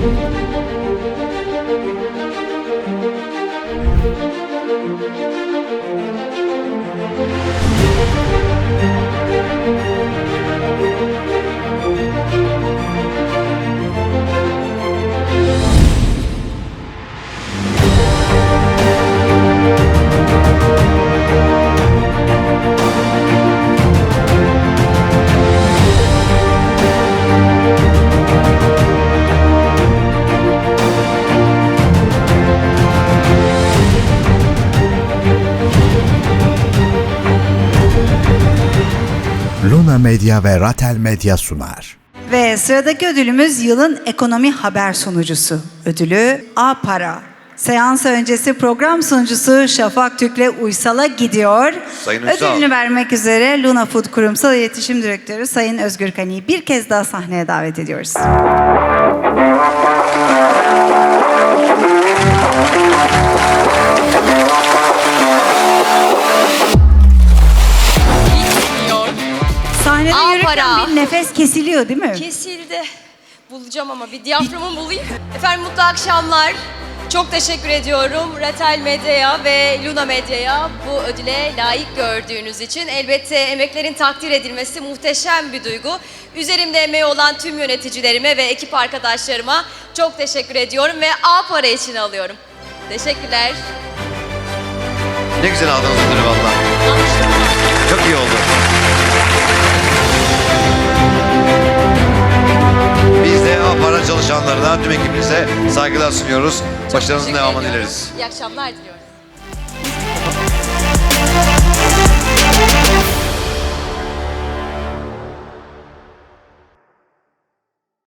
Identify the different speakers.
Speaker 1: Thank you. Luna Medya ve Ratel Medya sunar.
Speaker 2: Ve sıradaki ödülümüz yılın ekonomi haber sunucusu ödülü A Para. Seans öncesi program sunucusu Şafak Türk'le Uysal'a gidiyor.
Speaker 3: Sayın Uysal.
Speaker 2: Ödülünü vermek üzere Luna Food Kurumsal İletişim Direktörü Sayın Özgür Kani'yi bir kez daha sahneye davet ediyoruz.
Speaker 4: Para.
Speaker 2: bir nefes kesiliyor değil mi?
Speaker 4: Kesildi. Bulacağım ama bir diyaframı bulayım. Efendim mutlu akşamlar. Çok teşekkür ediyorum Retel Medya'ya ve Luna Medya'ya bu ödüle layık gördüğünüz için. Elbette emeklerin takdir edilmesi muhteşem bir duygu. Üzerimde emeği olan tüm yöneticilerime ve ekip arkadaşlarıma çok teşekkür ediyorum ve A para için alıyorum. Teşekkürler.
Speaker 3: Ne güzel aldınız ödülü valla. Çok iyi oldu. Çalışanlarına, tüm ekibinize saygılar sunuyoruz. Başarınızın devamını dileriz.
Speaker 4: İyi akşamlar diliyorum.